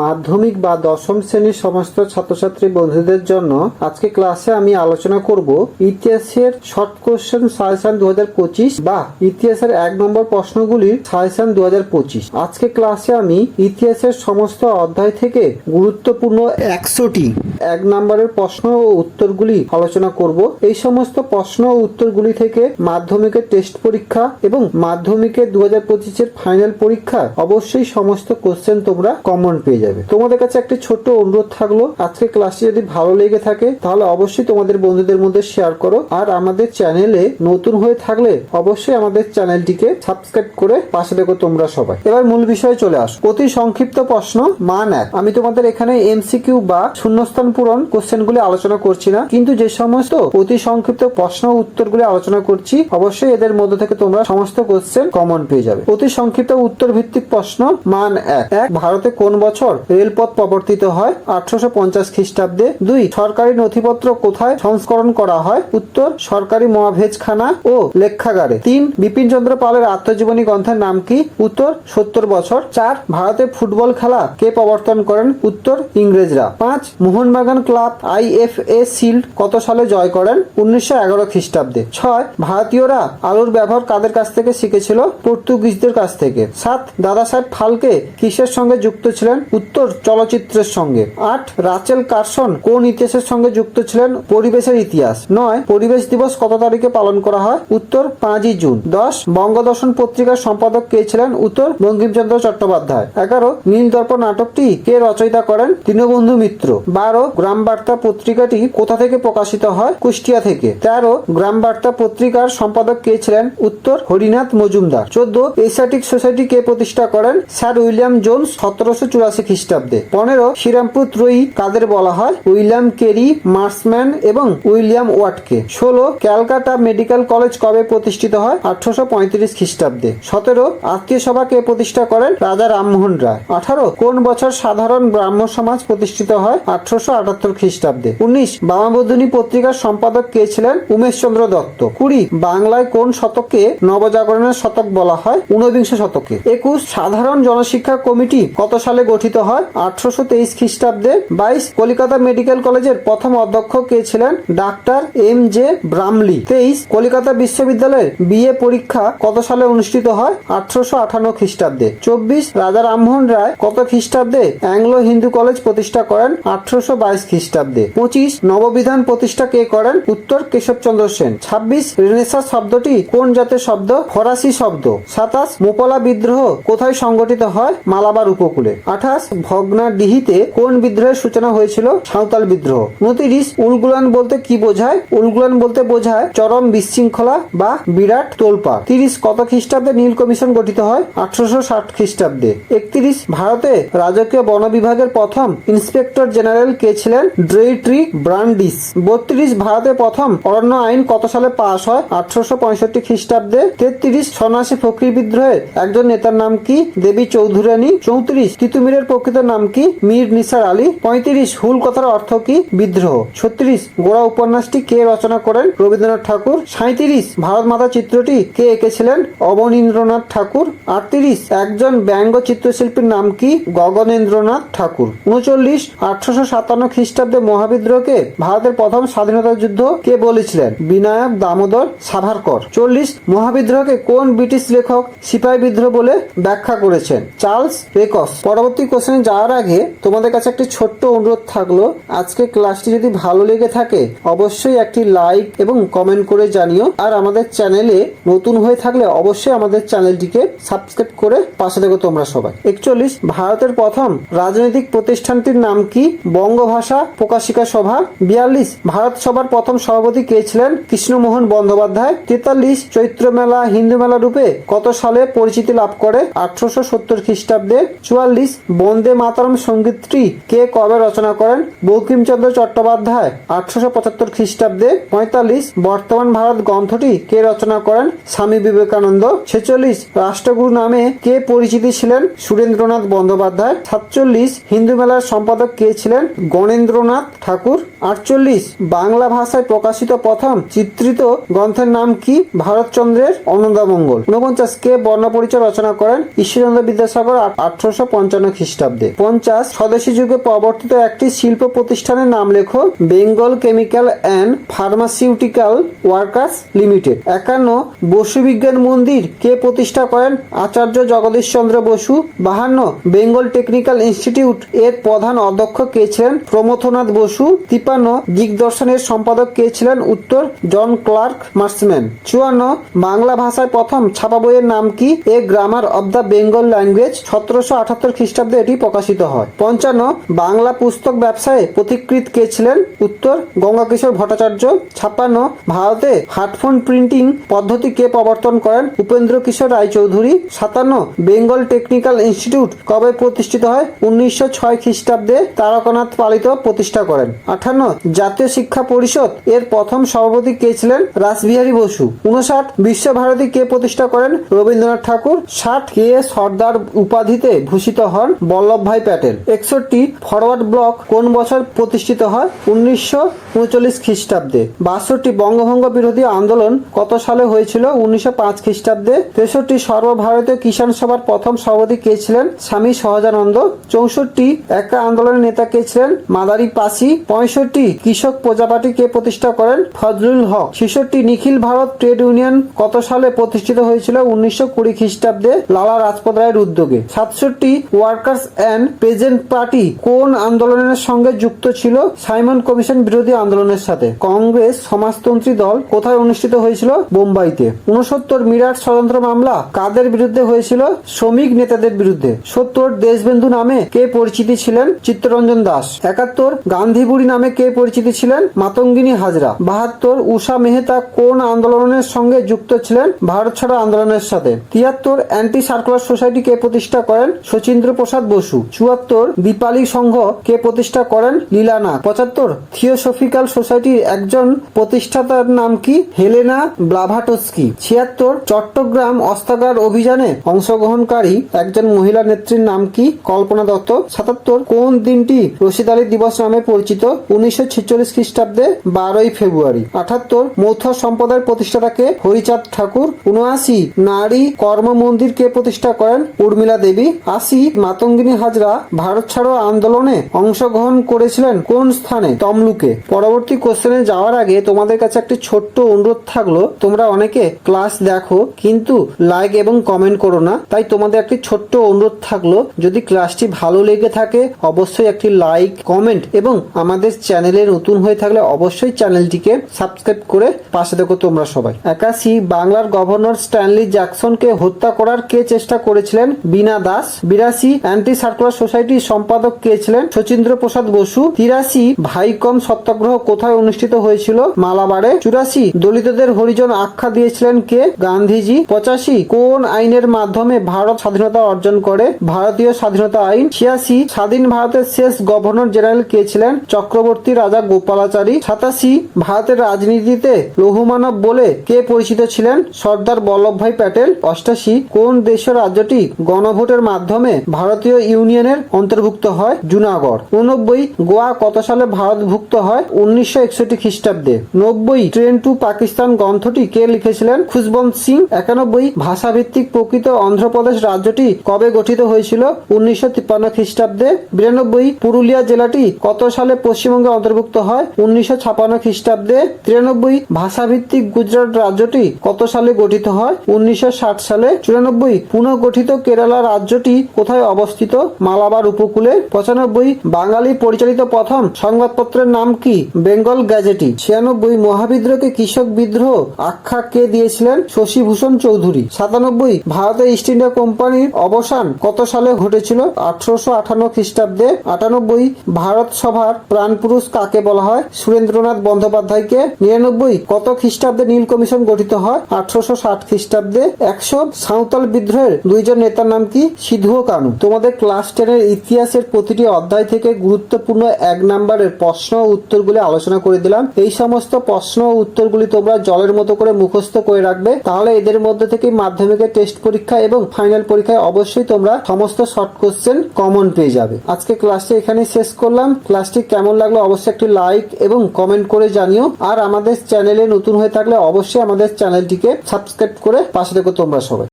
মাধ্যমিক বা দশম শ্রেণির সমস্ত ছাত্রছাত্রী বন্ধুদের জন্য আজকে ক্লাসে আমি আলোচনা করব ইতিহাসের শর্ট কোশ্চেন সাজেশন দু হাজার পঁচিশ বা ইতিহাসের এক নম্বর প্রশ্নগুলির সাজেশন দু হাজার পঁচিশ। আজকে ক্লাসে আমি ইতিহাসের সমস্ত অধ্যায় থেকে গুরুত্বপূর্ণ একশোটি, এক নম্বরের প্রশ্ন ও উত্তরগুলি আলোচনা করব। এই সমস্ত প্রশ্ন ও উত্তরগুলি থেকে মাধ্যমিকের টেস্ট পরীক্ষা এবং মাধ্যমিকের দু হাজার পঁচিশের ফাইনাল পরীক্ষা অবশ্যই সমস্ত কোশ্চেন তোমরা কমন পেয়ে যাবে। তোমাদের কাছে একটি ছোট্ট অনুরোধ থাকল, আজকে ক্লাসটি যদি ভালো লেগে থাকে, তাহলে অবশ্যই তোমাদের বন্ধুদের মধ্যে শেয়ার করো। আর আমাদের চ্যানেলে নতুন হয়ে থাকলে অবশ্যই আমাদের চ্যানেলটিকে সাবস্ক্রাইব করে পাশে দেখো তোমরা সবাই। এবার মূল বিষয়ে চলে আসো। অতি সংক্ষিপ্ত প্রশ্ন, মান এক। আমি তোমাদের এখানে এমসিকিউ বা শূন্যস্থান পূরণ কোশ্চেনগুলি আলোচনা করছি না, কিন্তু যে সমস্ত অতি সংক্ষিপ্ত প্রশ্ন উত্তরগুলি আলোচনা করছি, অবশ্যই এদের মধ্যে থেকে তোমরা সমস্ত কোশ্চেন কমন পেয়ে যাবে। অতি সংক্ষিপ্ত উত্তর ভিত্তিক প্রশ্ন, মান এক। এক, ভারতে কোন বছর রেলপথ প্রবর্তিত হয় আঠারোশো পঞ্চাশ খ্রিস্টাব্দে। দুই, সরকারি নথিপত্র কোথায় সংস্করণ করা হয়? উত্তর, সরকারি মহাভেজখানা ও লেখাগারে। তিন বিপিন চন্দ্র পালের আত্মজীবনী গ্রন্থের নাম কি? উত্তর, সত্তর বছর। চার, ভারতে ফুটবল খেলা কে প্রবর্তন করেন? উত্তর, ইংরেজরা। পাঁচ, মোহনবাগান ক্লাব আইএফএ শিল্ড কত সালে জয় করেন? উনিশশো এগারো খ্রিস্টাব্দে। ছয়, ভারতীয়রা আলুর ব্যবহার কাদের কাছ থেকে শিখেছিল? পর্তুগিজদের কাছ থেকে। সাত দাদা সাহেব ফালকে কিসের সঙ্গে যুক্ত ছিলেন? উত্তর চলচ্চিত্রের সঙ্গে। আট, রাচেল কার্সন কোন ইতিহাসের সঙ্গে যুক্ত ছিলেন? পরিবেশের ইতিহাস। নয়, পরিবেশ দিবস কত তারিখে পালন করা হয়? উত্তর, পাঁচই জুন। দশ, বঙ্গদর্শন পত্রিকার সম্পাদক কে ছিলেন? উত্তর বঙ্কিমচন্দ্র চট্টোপাধ্যায়। এগারো নীল দর্পণ নাটকটি কে রচয়িতা করেন? দীনবন্ধু মিত্র। বারো গ্রাম বার্তা পত্রিকাটি কোথা থেকে প্রকাশিত হয়? কুষ্টিয়া থেকে। তেরো গ্রাম বার্তা পত্রিকার সম্পাদক কে ছিলেন? উত্তর, হরিনাথ মজুমদার। চোদ্দ, এশিয়াটিক সোসাইটি কে প্রতিষ্ঠা করেন? স্যার উইলিয়াম জোন্স সতেরোশো চুরাশি খ্রিস্টাব্দে। পনেরো, শ্রীরামপুর ত্রয়ী কাদের বলা হয়? উইলিয়াম কেরি, মার্সম্যান এবং উইলিয়াম ওয়াটকে। ষোলো, ক্যালকাটা মেডিকেল কলেজ কবে প্রতিষ্ঠিত হয়? আঠারোশো পঁয়ত্রিশ খ্রিস্টাব্দে। সতেরো, আত্মীয় সভা কে প্রতিষ্ঠা করেন? রাজা রামমোহন রায়। আঠারো, কোন বছর সাধারণ ব্রাহ্ম সমাজ প্রতিষ্ঠিত হয়? আঠারোশো আটাত্তর খ্রিস্টাব্দে। উনিশ, বামাবধূনী পত্রিকার সম্পাদক কে ছিলেন? উমেশ চন্দ্র দত্ত। কুড়ি, বাংলায় কোন শতকে নবজাগরণের শতক বলা হয়? ঊনবিংশ শতকে। একুশ, সাধারণ জনশিক্ষা কমিটি কত সালে গঠিত হয় আঠারোশো তেইশ খ্রিস্টাব্দে। বাইশ, কলিকাতা মেডিকেল কলেজের প্রথম অধ্যক্ষ কে ছিলেন? ডাক্তার এম জে ব্রামলি তেইশ, কলিকাতা বিশ্ববিদ্যালয়ের বিএ পরীক্ষা কত সালে অনুষ্ঠিত হয়? আঠারোশো আঠান্ন খ্রিস্টাব্দে। চব্বিশ, রাজা রামমোহন রায় কত খ্রিস্টাব্দে অ্যাংলো হিন্দু কলেজ প্রতিষ্ঠা করেন? আঠারোশো বাইশ খ্রিস্টাব্দে। পঁচিশ, নববিধান প্রতিষ্ঠা কে করেন? উত্তর কেশবচন্দ্র সেন। ছাব্বিশ রেনেসা শব্দটি কোন জাতের শব্দ? ফরাসি শব্দ। সাতাশ, মোপলা বিদ্রোহ কোথায় সংগঠিত হয়? মালাবার উপকূলে। আঠাশ ভগ্নাডিহিতে কোন বিদ্রোহের সূচনা হয়েছিল? সাঁওতাল বিদ্রোহ। উনত্রিশ উলগুলান বলতে কি বোঝায়? উলগুলান বলতে বোঝায় চরম বিশৃঙ্খলা বা বিরাট তোলপা তিরিশ কত খ্রিস্টাব্দে নীল কমিশন গঠিত হয়? আঠারোশো ষাট খ্রিস্টাব্দে। একত্রিশ, ভারতে রাজকীয় বন বিভাগের প্রথম ইন্সপেক্টর জেনারেল কে ছিলেন? ড্রেট্রি ব্রান্ডিস। বত্রিশ, ভারতে প্রথম অরণ্য আইন কত সালে পাশ হয়? আঠারোশো পঁয়ষট্টি খ্রিস্টাব্দে। তেত্রিশ, সন্ন্যাসী ফকরি বিদ্রোহের একজন নেতার নাম কি? দেবী চৌধুরানী। চৌত্রিশ, তিতুমিরের প্রকৃত নাম কি? মীর নিসার আলী। পঁয়ত্রিশ হুল কথার অর্থ কি? বিদ্রোহ। ছত্রিশ গোড়া উপন্যাসটি কে রচনা করেন? রবীন্দ্রনাথ ঠাকুর। সাঁত্রিশ ভারত মাতা চিত্রটি কে এঁকেছিলেন? অবনীন্দ্রনাথ ঠাকুর। আটত্রিশ একজন ব্যঙ্গ চিত্রশিল্পীর নাম কি? গগনেন্দ্রনাথ ঠাকুর। উনচল্লিশ আঠারোশো সাতান্ন খ্রিস্টাব্দে মহাবিদ্রোহকে ভারতের প্রথম স্বাধীনতা যুদ্ধ কে বলেছিলেন? বিনায়ক দামোদর সাভারকর। চল্লিশ মহাবিদ্রোহকে কোন ব্রিটিশ লেখক সিপাহী বিদ্রোহ বলে ব্যাখ্যা করেছেন? Charles Rex. পরবর্তী কোশ্চেনে যাওয়ার আগে তোমাদের কাছে একটি ছোট্ট অনুরোধ থাকল। আজকে ক্লাসটি যদি ভালো লেগে থাকে, অবশ্যই একটি লাইক এবং কমেন্ট করে জানিও। আর আমাদের চ্যানেলে নতুন হয়ে থাকলে অবশ্যই আমাদের চ্যানেলটিকে সাবস্ক্রাইব করে পাশে দেখো তোমরা সবাই। একচল্লিশ, ভারতের প্রথম রাজনৈতিক প্রতিষ্ঠানটির নাম কি? বঙ্গভাষা প্রকাশিকা সভা। বিয়াল্লিশ, ভারত সভার প্রথম সভাপতি কে ছিলেন? কৃষ্ণমোহন বন্দ্যোপাধ্যায়। তেতাল্লিশ, চৈত্র মেলা হিন্দু মেলা রূপে কত সালে পরিচিতি লাভ করে? আঠারোশো সত্তর খ্রিস্টাব্দে। চুয়াল্লিশ বন্দে মাতরম সঙ্গীতটি কে কবে রচনা করেন? বঙ্কিমচন্দ্র চট্টোপাধ্যায়, আঠারোশো পঁচাত্তর খ্রিস্টাব্দে পঁয়তাল্লিশ। বর্তমান ভারত গ্রন্থটি কে রচনা করেন? স্বামী বিবেকানন্দ। ছেচল্লিশ। রাষ্ট্রগুরু নামে কে পরিচিতি ছিলেন? সুরেন্দ্রনাথ বন্দ্যোপাধ্যায়। সাতচল্লিশ। হিন্দু মেলার সম্পাদক কে ছিলেন? গণেন্দ্রনাথ ঠাকুর। আটচল্লিশ। বাংলা ভাষায় প্রকাশিত প্রথম চিত্রিত গ্রন্থের নাম কি? ভারতচন্দ্রের অনন্দামঙ্গল। ঊনপঞ্চাশ। কে বর্ণপরিচয় রচনা করেন? ঈশ্বরচন্দ্র বিদ্যাসাগর, আঠারোশো পঞ্চান্ন খ্রিস্টাব্দে। খ্রিস্টাব্দে। পঞ্চাশ স্বদেশী যুগে প্রবর্তিত একটি শিল্প প্রতিষ্ঠানের নাম লেখো Bengal chemical and pharmaceutical workers limited. একান্ন বসু বিজ্ঞান মন্দির কে প্রতিষ্ঠা করেন আচার্য জগদীশ চন্দ্র বসু। বাহান্ন বেঙ্গল টেকনিক্যাল ইনস্টিটিউট এর প্রধান অধ্যক্ষ কে ছিলেন প্রমথনাথ বসু। তিপান্ন দিগদর্শনের সম্পাদক কে ছিলেন উত্তর জন ক্লার্ক মার্সম্যান। চুয়ান্ন বাংলা ভাষায় প্রথম ছাপা বইয়ের নাম কি? A grammar of the Bengal language সতেরোশো আঠাত্তর খ্রিস্টাব্দে এটি প্রকাশিত হয়। পঞ্চান্ন, বাংলা পুস্তক ব্যবসায়ে পথিকৃত কে ছিলেন? উত্তর, গঙ্গাকিশোর ভট্টাচার্য। ছাপ্পান্ন, ভারতে হার্টফোন প্রিন্টিং পদ্ধতি কে প্রবর্তন করেন? উপেন্দ্র কিশোর রায়চৌধুরী। সাতান্ন, বেঙ্গল টেকনিক্যাল ইনস্টিটিউট কবে প্রতিষ্ঠিত হয়? উনিশশো ছয় খ্রিস্টাব্দে তারকনাথ পালিত প্রতিষ্ঠা করেন। আঠান্ন, জাতীয় শিক্ষা পরিষদ এর প্রথম সভাপতি কে ছিলেন? রাসবিহারী বসু। উনষাট বিশ্বভারতী কে প্রতিষ্ঠা করেন? রবীন্দ্রনাথ ঠাকুর। ষাট, কে সর্দার উপাধিতে ভূষিত হন। বল্লভভাই প্যাটেল। একষট্টি ফরওয়ার্ড ব্লক কোন বছর প্রতিষ্ঠিত হয়? উনিশশো উনচল্লিশ খ্রিস্টাব্দে। বাষট্টি বঙ্গভঙ্গ বিরোধী আন্দোলন কত সালে হয়েছিল? উনিশশো পাঁচ খ্রিস্টাব্দে। তেষট্টি সর্বভারতীয় কিষাণ সভার প্রথম সভাপতি কে ছিলেন? স্বামী সহজানন্দ। চৌষট্টি একা আন্দোলনের নেতা কে ছিলেন? মাদারি পাসি পঁয়ষট্টি কৃষক প্রজাপার্টি কে প্রতিষ্ঠা করেন? ফজলুল হক। ছেষট্টি নিখিল ভারত ট্রেড ইউনিয়ন কত সালে প্রতিষ্ঠিত হয়েছিল? উনিশশো কুড়ি খ্রিস্টাব্দে। লালা রাজপত রায়ের উদ্যোগে। সাতষট্টি ওয়ার্কার্স অ্যান্ড প্রেজেন্ট পার্টি কোন আন্দোলনের সঙ্গে যুক্ত ছিল? সাইমন কমিশন বিরোধী আন্দোলনের সাথে। কংগ্রেস সমাজতন্ত্রী দল কোথায় অনুষ্ঠিত হয়েছিল? বোম্বাইতে। উনসত্তর মিরাট ষড়যন্ত্র মামলা কাদের বিরুদ্ধে হয়েছিল? শ্রমিক নেতাদের বিরুদ্ধে। সত্তর দেশবন্ধু নামে কে পরিচিতি ছিলেন? চিত্তরঞ্জন দাস। একাত্তর গান্ধী বুড়ি নামে কে পরিচিতি ছিলেন? মাতঙ্গিনী হাজরা। বাহাত্তর উষা মেহতা কোন আন্দোলনের সঙ্গে যুক্ত ছিলেন? ভারত ছাড়া আন্দোলনের সাথে। তিয়াত্তর অ্যান্টি সার্কুলার সোসাইটি কে প্রতিষ্ঠা করেন? শচীন্দ্র প্রসাদ বসু। চুয়াত্তর দীপালি সংঘ কে প্রতিষ্ঠা করেন? লীলানাথ। পঁচাত্তর থিওসফিক্যাল সোসাইটির একজন প্রতিষ্ঠাতার নাম কি? Helena Blavatsky. ছিয়াত্তর চট্টগ্রাম অস্ত্রাগার অভিযানে অংশগ্রহণকারী একজন মহিলা নেত্রীর নাম কি? কল্পনা দত্ত। সাতাত্তর কোন দিনটি রশিদ আলী দিবস নামে পরিচিত? উনিশশো ছেচল্লিশ খ্রিস্টাব্দে বারোই ফেব্রুয়ারি। আঠাত্তর মৌথ সম্প্রদায়ের প্রতিষ্ঠাতাকে হরিচাঁদ ঠাকুর। উনআশি নারী কর্ম মন্দির কে প্রতিষ্ঠা করেন? উর্মিলা দেবী। আশি মাতঙ্গিনী হাজরা ভারত ছাড়ো আন্দোলনে অংশগ্রহণ করেছিলেন কোন স্থানে? তমলুকে। পরবর্তী কোশ্চেনে যাওয়ার আগে তোমাদের কাছে একটি ছোট্ট অনুরোধ থাকল। তোমরা অনেকে ক্লাস দেখো, কিন্তু লাইক এবং কমেন্ট করো না। তাই তোমাদের একটি ছোট্ট অনুরোধ থাকল। যদি ক্লাসটি ভালো লেগে থাকে, অবশ্যই একটি লাইক, কমেন্ট এবং আমাদের চ্যানেলে নতুন হয়ে থাকলে অবশ্যই চ্যানেলটিকে সাবস্ক্রাইব করে পাশে দেখো তোমরা সবাই। একাশি, বাংলার গভর্নর স্ট্যানলি জ্যাকসনকে হত্যা করার কে চেষ্টা করেছিলেন? বিনা দাস, বিরাশি, অ্যান্টি সার্কুলার সোসাইটির সম্পাদক কে ছিলেন? শচীন্দ্র প্রসাদ বসু। তিরাশি ভাইকম সত্যাগ্রহ কোথায় অনুষ্ঠিত হয়েছিল? মালাবারে চুরাশি দলিতদের হরিজন আখ্যা দিয়েছিলেন কে? গান্ধীজি। পঁচাশি কোন আইনের মাধ্যমে ভারত স্বাধীনতা অর্জন করে? ভারতীয় স্বাধীনতা আইন। ছিয়াশি স্বাধীন ভারতের শেষ গভর্নর জেনারেল কে ছিলেন? চক্রবর্তী রাজা গোপালাচারী। সাতাশি ভারতের রাজনীতিতে লৌহমানব বলে কে পরিচিত ছিলেন? সর্দার বল্লভভাই প্যাটেল। অষ্টাশি কোন দেশের রাজ্যটি গণভোটের মাধ্যমে ভারতীয় ইউনিয়নের অন্তর্ভুক্ত হয় জুনাগড়। উনব্বই গোয়া কত সালে ভারতভুক্ত হয়? উনিশশো একষট্টি খ্রিস্টাব্দে। নব্বই ট্রেন টু পাকিস্তান গ্রন্থটি কে লিখেছিলেন? খুশবন্ত সিং। একানব্বই ভাষাভিত্তিক প্রকৃত অন্ধ্রপ্রদেশ রাজ্যটি কবে গঠিত হয়েছিল? উনিশশো তিপ্পান্ন খ্রিস্টাব্দে। বিরানব্বই পুরুলিয়া জেলাটি কত সালে পশ্চিমবঙ্গে অন্তর্ভুক্ত হয়? উনিশশো ছাপান্ন খ্রিস্টাব্দে। তিরানব্বই ভাষাভিত্তিক গুজরাট রাজ্যটি কত সালে গঠিত হয়? উনিশশো ষাট সালে। চুরানব্বই পুনঃগঠিত কেরালা রাজ্যটি কোথায় অবস্থিত? মালাবার উপকূলে পঁচানব্বই বাঙালি পরিচালিত প্রথম সংবাদপত্রের নাম কি? বেঙ্গল গ্যাজেটি ছিয়ানব্বই মহাবিদ্রোহকে কৃষক বিদ্রোহ আখ্যা কে দিয়েছিলেন? শশীভূষণ চৌধুরী। সাতানব্বই ভারতের ইস্ট ইন্ডিয়া কোম্পানির অবসান কত সালে ঘটেছিল? আঠারোশো আঠান্ন খ্রিস্টাব্দে আটানব্বই ভারত সভার প্রাণপুরুষ কাকে বলা হয়? সুরেন্দ্রনাথ বন্দ্যোপাধ্যায়কে। নিরানব্বই কত খ্রিস্টাব্দে নীল কমিশন গঠিত হয়? আঠারোশো ষাট খ্রিস্টাব্দে একশো সাঁওতাল বিদ্রোহের দুইজন নেতার নাম কি? সিধু কানু। তোমাদের ক্লাস টেনের ইতিহাসের প্রতিটি অধ্যায় থেকে গুরুত্বপূর্ণ এক নাম্বারের প্রশ্ন ও উত্তরগুলি আলোচনা করে দিলাম। এই সমস্ত প্রশ্ন ও উত্তরগুলি তোমরা জলের মতো করে মুখস্থ করে রাখবে। তাহলে এদের মধ্যে থেকে মাধ্যমিকের টেস্ট পরীক্ষা এবং ফাইনাল পরীক্ষায় অবশ্যই তোমরা সমস্ত শর্ট কোশ্চেন কমন পেয়ে যাবে। আজকে ক্লাসটি এখানে শেষ করলাম। ক্লাসটি কেমন লাগল অবশ্যই একটি লাইক এবং কমেন্ট করে জানিও। আর আমাদের চ্যানেলে নতুন হয়ে থাকলে অবশ্যই আমাদের চ্যানেলটিকে সাবস্ক্রাইব করে পাশে দেখো তোমরা সবাই।